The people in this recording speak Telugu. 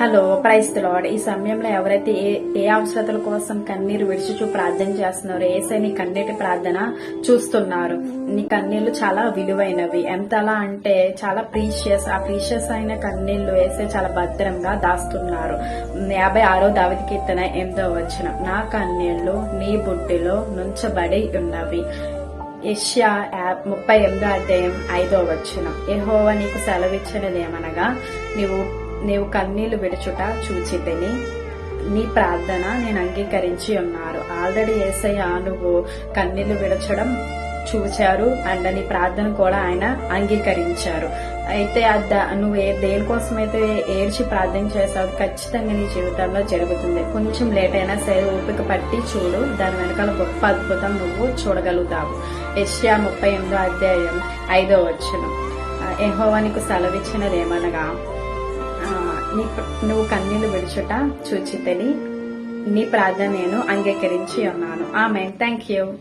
హలో ప్రైస్ లాడ్ ఈ సమయంలో ఎవరైతే ఏ ఏ అవసరతల కోసం కన్నీరు విడిచుచూ ప్రార్థన చేస్తున్నారో ఏసై నీ కన్నీటి ప్రార్థన చూస్తున్నారు. నీ కన్నీళ్ళు చాలా విలువైనవి. ఎంతలా అంటే చాలా ప్రీషియస్. ఆ ప్రీషియస్ అయిన కన్నీళ్ళు వేసే చాలా భద్రంగా దాస్తున్నారు. యాభై ఆరో దావిది కీర్తన ఎనిమిదో వచ్చిన నా కన్నీళ్ళు నీ బుడ్డిలో నుంచబడి ఉన్నవి. యష్యా యాప్ ముప్పై ఎనిమిదో అధ్యాయం ఐదో వచ్చిన ఎహోవా నీకు సెలవిచ్చినదేమనగా నీవు నీవు కన్నీళ్ళు విడుచుట చూచితిని. నీ ప్రార్థన నేను అంగీకరించి ఉన్నారు. ఆల్రెడీ ఏసయ్య నువ్వు కన్నీళ్ళు విడచడం చూచారు అండ్ నీ ప్రార్థన కూడా ఆయన అంగీకరించారు. అయితే నువ్వు ఏ దేనికోసమైతే ఏడ్చి ప్రార్థన చేసావు ఖచ్చితంగా నీ జీవితంలో జరుగుతుంది. కొంచెం లేట్ అయినా సరే ఓపిక పట్టి చూడు. దాని వెనకాల గొప్ప అద్భుతం నువ్వు చూడగలుగుతావు. యష్యా ముప్పై ఎనిమిదో అధ్యాయం ఐదో వచ్చును ఎహోవానికి సెలవిచ్చినదేమనగా ఏమనగా నీ నువ్వు కన్నీళ్ళు విడుచుట చూచితని. నీ ప్రార్థన నేను అంగీకరించి ఉన్నాను. ఆమె థ్యాంక్ యూ